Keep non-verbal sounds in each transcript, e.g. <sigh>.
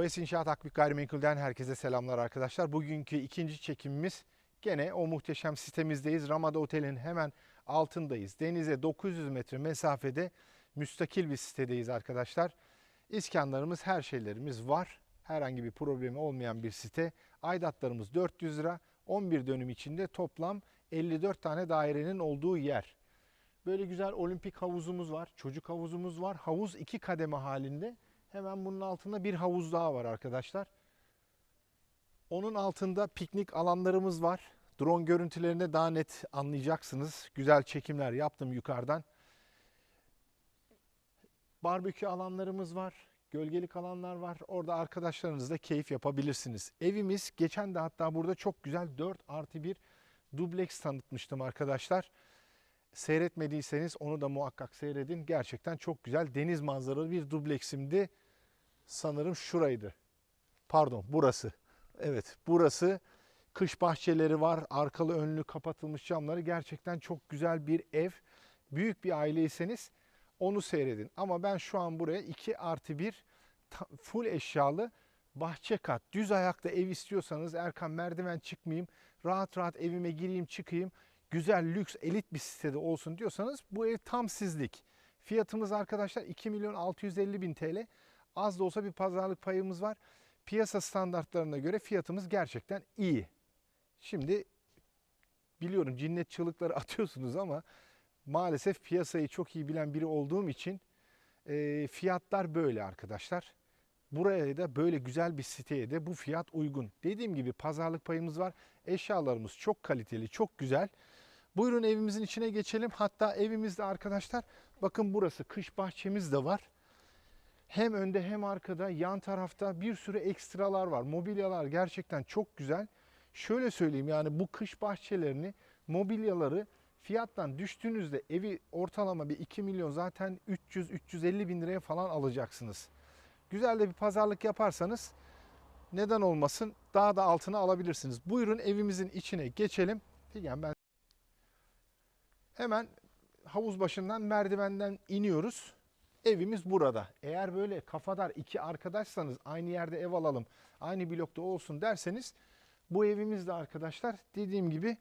OS İnşaat Akbük Gayrimenkul'den herkese selamlar arkadaşlar. Bugünkü ikinci çekimimiz gene o muhteşem sitemizdeyiz. Ramada Otel'in hemen altındayız. Denize 900 metre mesafede müstakil bir sitedeyiz arkadaşlar. İskanlarımız, her şeylerimiz var. Herhangi bir problemi olmayan bir site. Aidatlarımız 400 lira. 11 dönüm içinde toplam 54 tane dairenin olduğu yer. Böyle güzel olimpik havuzumuz var. Çocuk havuzumuz var. Havuz iki kademe halinde. Hemen bunun altında bir havuz daha var arkadaşlar. Onun altında piknik alanlarımız var. Drone görüntülerinde daha net anlayacaksınız. Güzel çekimler yaptım yukarıdan. Barbekü alanlarımız var. Gölgelik alanlar var. Orada arkadaşlarınızla keyif yapabilirsiniz. Evimiz geçen de hatta burada çok güzel 4 artı 1 dubleks tanıtmıştım arkadaşlar. Seyretmediyseniz onu da muhakkak seyredin. Gerçekten çok güzel deniz manzaralı bir dubleksimdi. Sanırım şuraydı. Pardon burası. Evet burası. Kış bahçeleri var. Arkalı önlü kapatılmış camları. Gerçekten çok güzel bir ev. Büyük bir aileyseniz onu seyredin. Ama ben şu an buraya 2 artı 1 full eşyalı bahçe kat. Düz ayakta ev istiyorsanız Erkan merdiven çıkmayayım. Rahat rahat evime gireyim çıkayım. Güzel lüks elit bir sitede olsun diyorsanız bu ev tam sizlik. Fiyatımız arkadaşlar 2 milyon 650 bin TL. Az da olsa bir pazarlık payımız var. Piyasa standartlarına göre fiyatımız gerçekten iyi. Şimdi biliyorum cinnet çığlıkları <laughs> atıyorsunuz ama maalesef piyasayı çok iyi bilen biri olduğum için e, fiyatlar böyle arkadaşlar. Buraya da böyle güzel bir siteye de bu fiyat uygun. Dediğim gibi pazarlık payımız var. Eşyalarımız çok kaliteli, çok güzel. Buyurun evimizin içine geçelim. Hatta evimizde arkadaşlar bakın burası kış bahçemiz de var. Hem önde hem arkada yan tarafta bir sürü ekstralar var. Mobilyalar gerçekten çok güzel. Şöyle söyleyeyim yani bu kış bahçelerini, mobilyaları fiyattan düştüğünüzde evi ortalama bir 2 milyon zaten 300-350 bin liraya falan alacaksınız. Güzel de bir pazarlık yaparsanız neden olmasın daha da altına alabilirsiniz. Buyurun evimizin içine geçelim. Figen ben hemen havuz başından merdivenden iniyoruz. Evimiz burada. Eğer böyle kafadar iki arkadaşsanız aynı yerde ev alalım, aynı blokta olsun derseniz bu evimiz de arkadaşlar dediğim gibi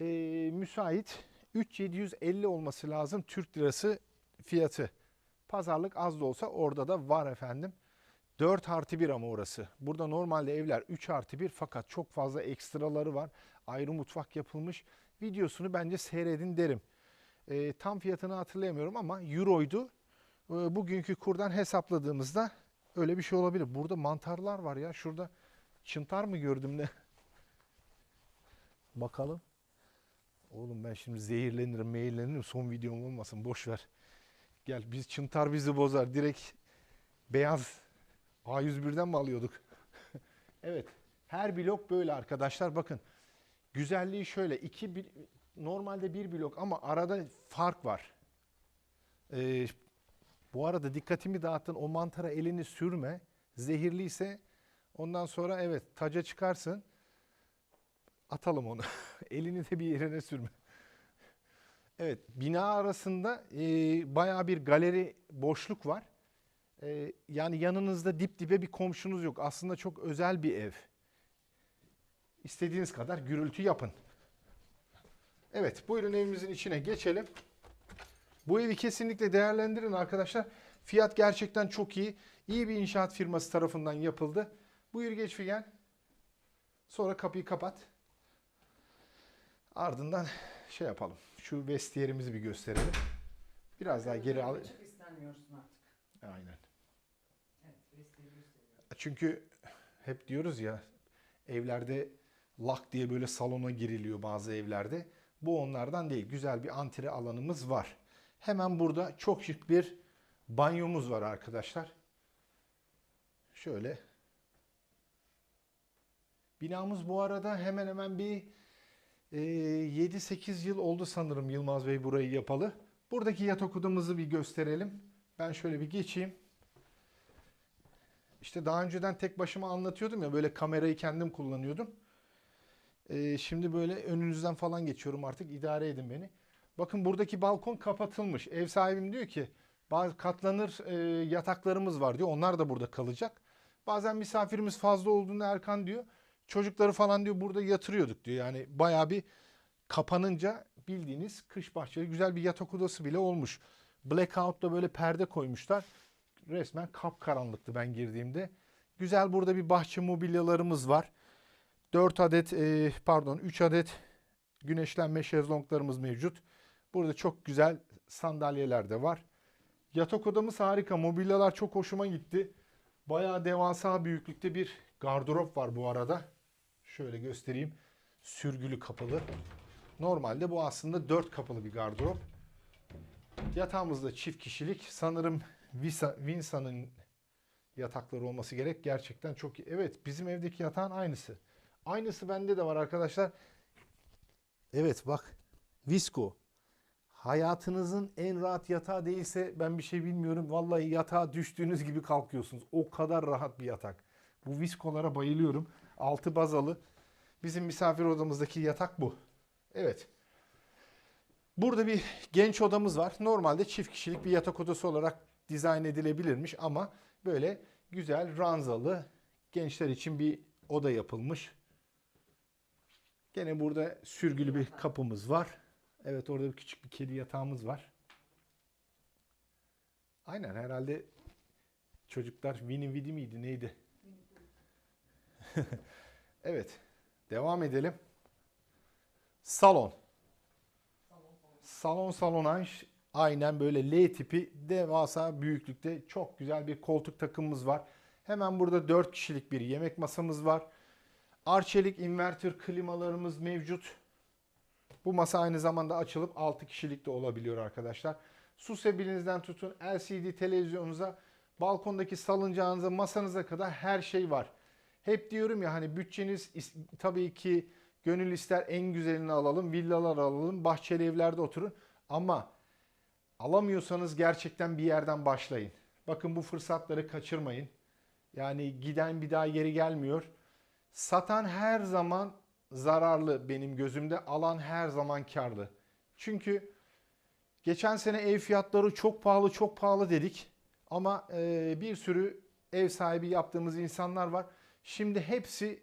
e, müsait 3750 olması lazım Türk lirası fiyatı. Pazarlık az da olsa orada da var efendim. 4 artı 1 ama orası. Burada normalde evler 3 artı 1 fakat çok fazla ekstraları var. Ayrı mutfak yapılmış. Videosunu bence seyredin derim. E, tam fiyatını hatırlayamıyorum ama euroydu. E, bugünkü kurdan hesapladığımızda öyle bir şey olabilir. Burada mantarlar var ya. Şurada çıntar mı gördüm ne? <laughs> Bakalım. Oğlum ben şimdi zehirlenirim, meyillenirim. Son videom olmasın. Boş ver. Gel biz çıntar bizi bozar. Direkt beyaz A101'den mi alıyorduk? <laughs> evet. Her blok böyle arkadaşlar. Bakın. Güzelliği şöyle. iki normalde bir blok ama arada fark var. Ee, bu arada dikkatimi dağıttın. O mantara elini sürme. Zehirliyse ondan sonra evet taca çıkarsın. Atalım onu. <laughs> Elini de bir yerine sürme. Evet, bina arasında e, bayağı bir galeri boşluk var. E, yani yanınızda dip dibe bir komşunuz yok. Aslında çok özel bir ev. İstediğiniz kadar gürültü yapın. Evet, buyurun evimizin içine geçelim. Bu evi kesinlikle değerlendirin arkadaşlar. Fiyat gerçekten çok iyi. İyi bir inşaat firması tarafından yapıldı. Buyur geç Figen. Sonra kapıyı kapat. Ardından şey yapalım. Şu vestiyerimizi bir gösterelim. Biraz daha geri al. Çok istenmiyorsun artık. Aynen. Evet, gösteriyor. Çünkü hep diyoruz ya evlerde lak diye böyle salona giriliyor bazı evlerde. Bu onlardan değil. Güzel bir antre alanımız var. Hemen burada çok şık bir banyomuz var arkadaşlar. Şöyle. Binamız bu arada hemen hemen bir e, 7-8 yıl oldu sanırım Yılmaz Bey burayı yapalı. Buradaki yatak odamızı bir gösterelim. Ben şöyle bir geçeyim. İşte daha önceden tek başıma anlatıyordum ya böyle kamerayı kendim kullanıyordum. Ee, şimdi böyle önünüzden falan geçiyorum artık idare edin beni. Bakın buradaki balkon kapatılmış. Ev sahibim diyor ki katlanır e, yataklarımız var diyor. Onlar da burada kalacak. Bazen misafirimiz fazla olduğunda Erkan diyor çocukları falan diyor burada yatırıyorduk diyor. Yani bayağı bir kapanınca bildiğiniz kış bahçeli güzel bir yatak odası bile olmuş. Blackout'ta böyle perde koymuşlar. Resmen kapkaranlıktı ben girdiğimde. Güzel burada bir bahçe mobilyalarımız var. 4 adet e, pardon 3 adet güneşlenme şezlonglarımız mevcut. Burada çok güzel sandalyeler de var. Yatak odamız harika. Mobilyalar çok hoşuma gitti. Bayağı devasa büyüklükte bir gardırop var bu arada. Şöyle göstereyim. Sürgülü kapılı. Normalde bu aslında 4 kapılı bir gardırop. Yatağımız da çift kişilik. Sanırım Visa, Vinsa'nın yatakları olması gerek. Gerçekten çok iyi. Evet bizim evdeki yatağın aynısı. Aynısı bende de var arkadaşlar. Evet bak. Visco. Hayatınızın en rahat yatağı değilse ben bir şey bilmiyorum. Vallahi yatağa düştüğünüz gibi kalkıyorsunuz. O kadar rahat bir yatak. Bu viskolara bayılıyorum. Altı bazalı. Bizim misafir odamızdaki yatak bu. Evet. Burada bir genç odamız var. Normalde çift kişilik bir yatak odası olarak dizayn edilebilirmiş ama böyle güzel ranzalı gençler için bir oda yapılmış. Gene burada sürgülü bir kapımız var. Evet orada bir küçük bir kedi yatağımız var. Aynen herhalde çocuklar Winnie Widi miydi neydi? <laughs> evet devam edelim. Salon. Salon salonaj aynen böyle L tipi devasa büyüklükte çok güzel bir koltuk takımımız var. Hemen burada 4 kişilik bir yemek masamız var. Arçelik inverter klimalarımız mevcut. Bu masa aynı zamanda açılıp 6 kişilik de olabiliyor arkadaşlar. Su sebilinizden tutun LCD televizyonunuza, balkondaki salıncağınıza, masanıza kadar her şey var. Hep diyorum ya hani bütçeniz tabii ki gönül ister en güzelini alalım, villalar alalım, bahçeli evlerde oturun. Ama alamıyorsanız gerçekten bir yerden başlayın. Bakın bu fırsatları kaçırmayın. Yani giden bir daha geri gelmiyor. Satan her zaman zararlı benim gözümde. Alan her zaman karlı. Çünkü geçen sene ev fiyatları çok pahalı çok pahalı dedik. Ama e, bir sürü ev sahibi yaptığımız insanlar var. Şimdi hepsi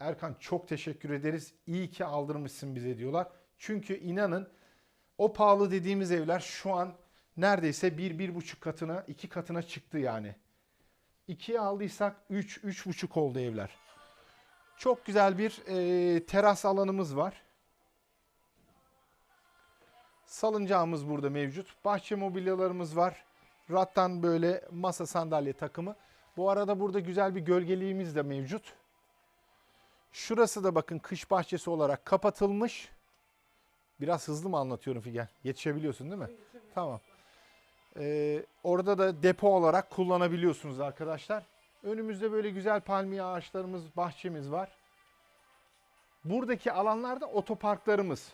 Erkan çok teşekkür ederiz. İyi ki aldırmışsın bize diyorlar. Çünkü inanın o pahalı dediğimiz evler şu an neredeyse bir, bir buçuk katına, iki katına çıktı yani. İkiye aldıysak üç, üç buçuk oldu evler. Çok güzel bir e, teras alanımız var. Salıncağımız burada mevcut. Bahçe mobilyalarımız var. Rattan böyle masa sandalye takımı. Bu arada burada güzel bir gölgeliğimiz de mevcut. Şurası da bakın kış bahçesi olarak kapatılmış. Biraz hızlı mı anlatıyorum Figen? Yetişebiliyorsun değil mi? Tamam. Ee, orada da depo olarak kullanabiliyorsunuz arkadaşlar. Önümüzde böyle güzel palmiye ağaçlarımız, bahçemiz var. Buradaki alanlarda otoparklarımız.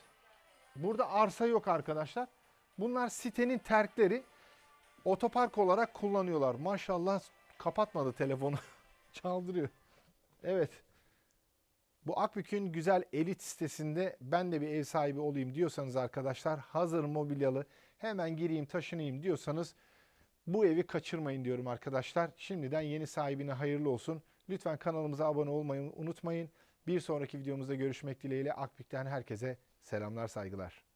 Burada arsa yok arkadaşlar. Bunlar sitenin terkleri. Otopark olarak kullanıyorlar. Maşallah kapatmadı telefonu. <laughs> Çaldırıyor. Evet. Bu Akbük'ün güzel elit sitesinde ben de bir ev sahibi olayım diyorsanız arkadaşlar hazır mobilyalı hemen gireyim taşınayım diyorsanız bu evi kaçırmayın diyorum arkadaşlar. Şimdiden yeni sahibine hayırlı olsun. Lütfen kanalımıza abone olmayı unutmayın. Bir sonraki videomuzda görüşmek dileğiyle Akbük'ten herkese selamlar saygılar.